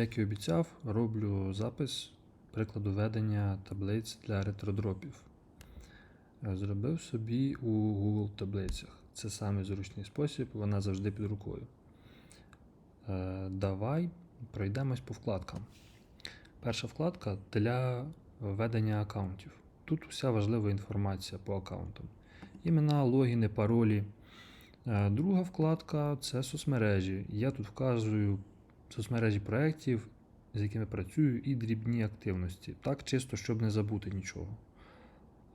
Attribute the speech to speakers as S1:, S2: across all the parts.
S1: Як і обіцяв, роблю запис прикладу ведення таблиць для ретродропів. Е, Зробив собі у Google таблицях. Це самий зручний спосіб, вона завжди під рукою. Е, Давай пройдемось по вкладкам. Перша вкладка для ведення аккаунтів. Тут вся важлива інформація по аккаунтам. Імена, логіни, паролі. Е, Друга вкладка це соцмережі. Я тут вказую соцмережі проєктів, з якими працюю, і дрібні активності. Так, чисто, щоб не забути нічого.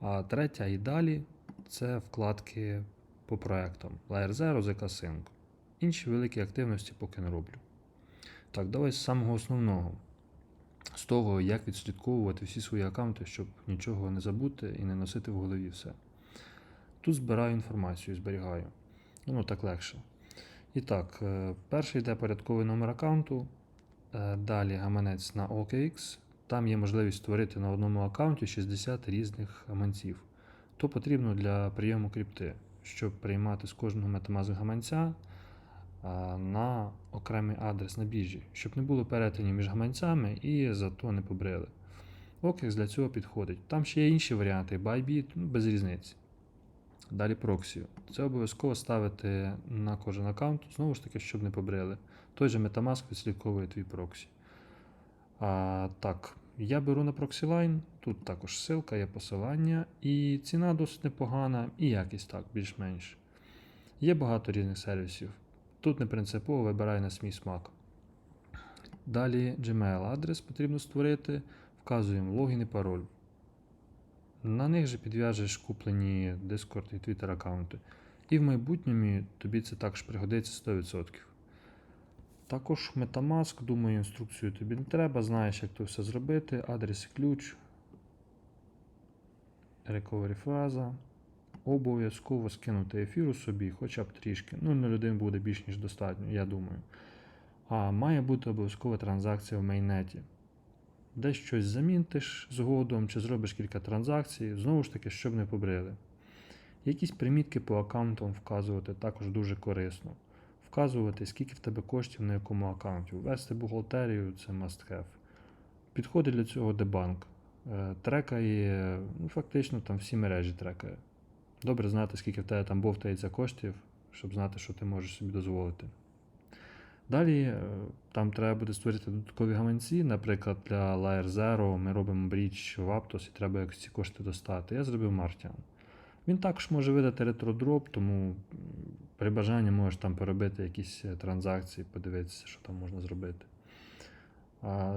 S1: А третя і далі це вкладки по проєктам. Layer 0, ZK Sync. Інші великі активності поки не роблю. Так, давай з самого основного. З того, як відслідковувати всі свої аккаунти, щоб нічого не забути і не носити в голові все. Тут збираю інформацію, зберігаю. Ну, так легше. І так, е, перший йде порядковий номер аккаунту, е, далі гаманець на OKX. Там є можливість створити на одному аккаунті 60 різних гаманців. То потрібно для прийому крипти, щоб приймати з кожного Metamask гаманця на окремий адрес на біржі, щоб не було перетинів між гаманцями і зато не побрили. OKX для цього підходить. Там ще є інші варіанти, Bybit, ну, без різниці. Далі проксі. Це обов'язково ставити на кожен аккаунт, знову ж таки, щоб не побрили. Той же Metamask відслідковує твій проксі. А, так, я беру на ProxyLine, тут також ссылка, є посилання, і ціна досить непогана, і якість так, більш-менш. Є багато різних сервісів. Тут не принципово вибирай на свій смак. Далі Gmail адрес потрібно створити, вказуємо логін і пароль. На них же підв'яжеш куплені Discord і Twitter аккаунти. І в майбутньому тобі це також пригодиться 100%. Також Metamask, думаю, інструкцію тобі не треба, знаєш, як то все зробити. Адрес і ключ. Recovery фраза. Обов'язково скинути ефіру собі, хоча б трішки. Ну, 0,1 буде більш ніж достатньо, я думаю. А має бути обов'язкова транзакція в мейнеті. Десь щось замінтиш згодом, чи зробиш кілька транзакцій, знову ж таки, щоб не побрили. Якісь примітки по аккаунтам вказувати також дуже корисно. Вказувати, скільки в тебе коштів на якому аккаунті. Ввести бухгалтерію це must have. Підходить для цього дебанк. Е, Трекає, ну, фактично там всі мережі трекає. Добре знати, скільки в тебе там бовтається коштів, щоб знати, що ти можеш собі дозволити. Далі е, там треба буде створити додаткові гаманці. Наприклад, для Layer 0 ми робимо бріч в Aptos і треба ці кошти достати. Я зробив Martian. Він також може видати ретродроп, тому при бажанні можеш там поробити якісь е, транзакції, подивитися, що там можна зробити.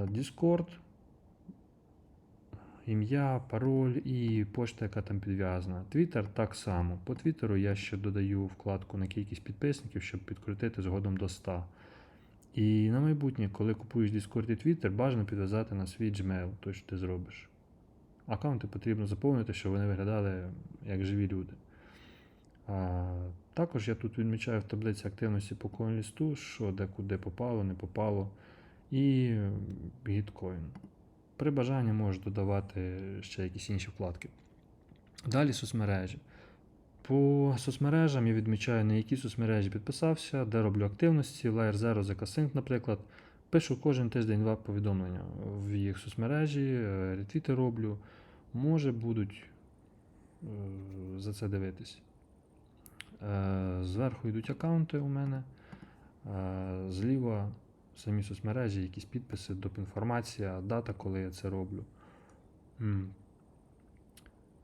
S1: Discord, ім'я, пароль і почта, яка там підв'язана. Twitter так само. По Твіттеру я ще додаю вкладку на кількість підписників, щоб підкрутити згодом до 100. І на майбутнє, коли купуєш Discord і Twitter, бажано підв'язати на свій Gmail, той, що ти зробиш. Аккаунти потрібно заповнити, щоб вони виглядали як живі люди. А, також я тут відмічаю в таблиці активності по коін-лісту, що де куди попало, не попало. І гіткоін. При бажанні можеш додавати ще якісь інші вкладки. Далі соцмережі. По соцмережам я відмічаю, на які соцмережі підписався, де роблю активності, Layer 0, ZK Sync, наприклад. Пишу кожен тиждень-два повідомлення в їх соцмережі, е, ретвіти роблю. Може будуть е, за це дивитись. Е, Зверху йдуть аккаунти у мене. Зліва самі соцмережі, якісь підписи, допінформація, дата, коли я це роблю.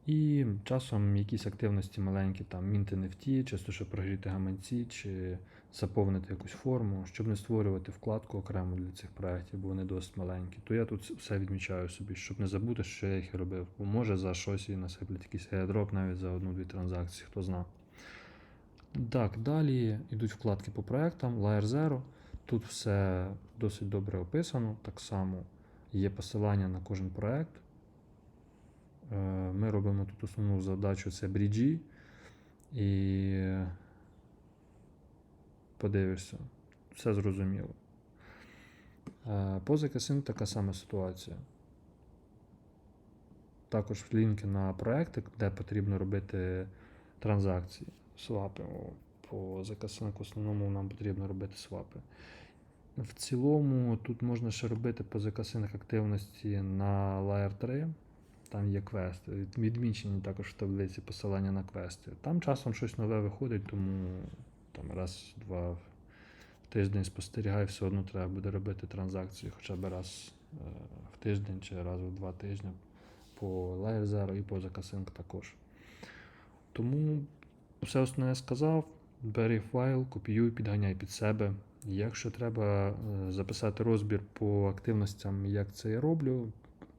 S1: І часом якісь активності маленькі, там мінти NFT, чисто щоб прогріти гаманці, чи заповнити якусь форму, щоб не створювати вкладку окремо для цих проєктів, бо вони досить маленькі. То я тут все відмічаю собі, щоб не забути, що я їх робив. Бо може за щось і насиплять якийсь airdrop навіть за одну-дві транзакції, хто зна. Так, далі йдуть вкладки по проектам, Layer 0. Тут все досить добре описано. Так само є посилання на кожен проект. Е, Ми робимо тут основну задачу це бріджі. І подивишся, все зрозуміло. Е, По ZK така сама ситуація. Також лінки на проекти, де потрібно робити транзакції, свапи. По в основному нам потрібно робити свапи. В цілому тут можна ще робити по закасинах активності на Layer 3. Там є квести. Відмічені також в таблиці посилання на квести. Там часом щось нове виходить, тому там раз-два в тиждень спостерігай, все одно треба буде робити транзакції хоча б раз е, в тиждень чи раз в два тижні по Layer 0 і по закасинк також. Тому все основне я сказав. Бери файл, копіюй, підганяй під себе. Якщо треба е, записати розбір по активностям, як це я роблю,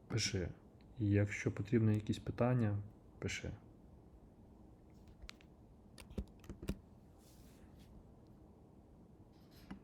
S1: пиши. Якщо потрібні якісь питання, пиши.